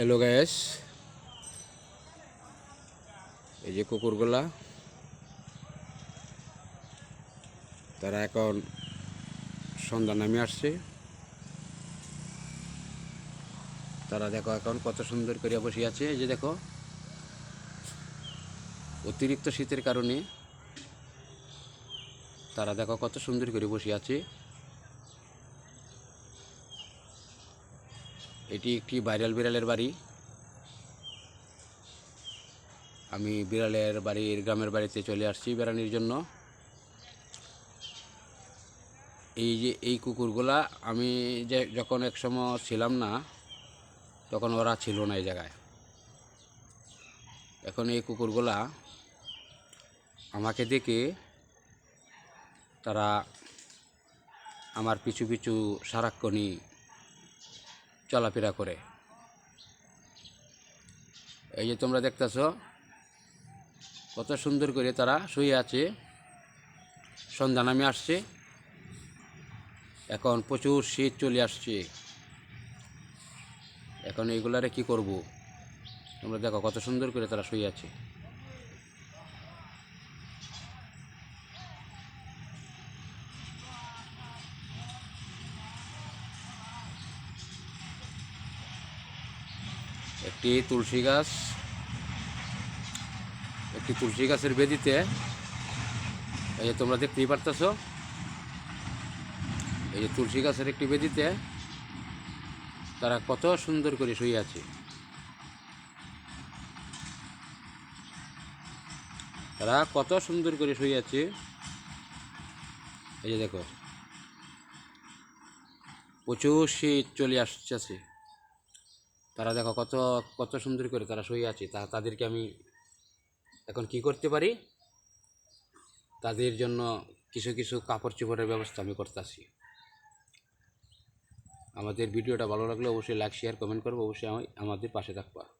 Hello gas এই যে কুকুরগুলা। তারা এখন সন্ধ্যা নামে আসছে। তারা দেখো এখন কত সুন্দর করে বসে আছে। এই যে দেখো, অতিরিক্ত শীতের কারণে তারা দেখো কত সুন্দর করে বসে আছে। এটি একটি ভাইরাল বিড়ালের বাড়ি। আমি বিড়ালের বাড়ির গ্রামের বাড়িতে চলে আসছি বেড়ানোর জন্য। এই যে, এই কুকুরগুলা আমি যে, যখন এক সময় ছিলাম না, তখন ওরা ছিল না এই জায়গায়। এখন এই কুকুরগুলা আমাকে দেখে তারা আমার পিছু পিছু সারাক্ষণই চলাফেরা করে। এই যে তোমরা দেখতেছ, কত সুন্দর করে তারা শুয়ে আছে। সন্ধ্যা নামে আসছে। এখন প্রচুর শীত চলে আসছে। এখন এইগুলারে কি করব? তোমরা দেখো কত সুন্দর করে তারা শুয়ে আছে। একটি তুলসী গাছ, একটি তুলসী গাছের বেদিতে, এই যে তোমরা দেখতেই পারতেছ, এই যে তুলসী গাছের একটি বেদিতে তারা কত সুন্দর করে শুয়ে আছে। তারা কত সুন্দর করে শুয়ে আছে। এই যে দেখো, প্রচুর শীত চলে আসছে। তারা দেখো কত কত সুন্দর করে তারা শুয়ে আছে। তা তাদেরকে আমি এখন কি করতে পারি? তাদের জন্য কিছু কিছু কাপড় চোপড়ের ব্যবস্থা আমি করতেছি। আমাদের ভিডিওটা ভালো লাগলে অবশ্যই লাইক শেয়ার কমেন্ট করব। অবশ্যই আমি, আমাদের পাশে থাকবা।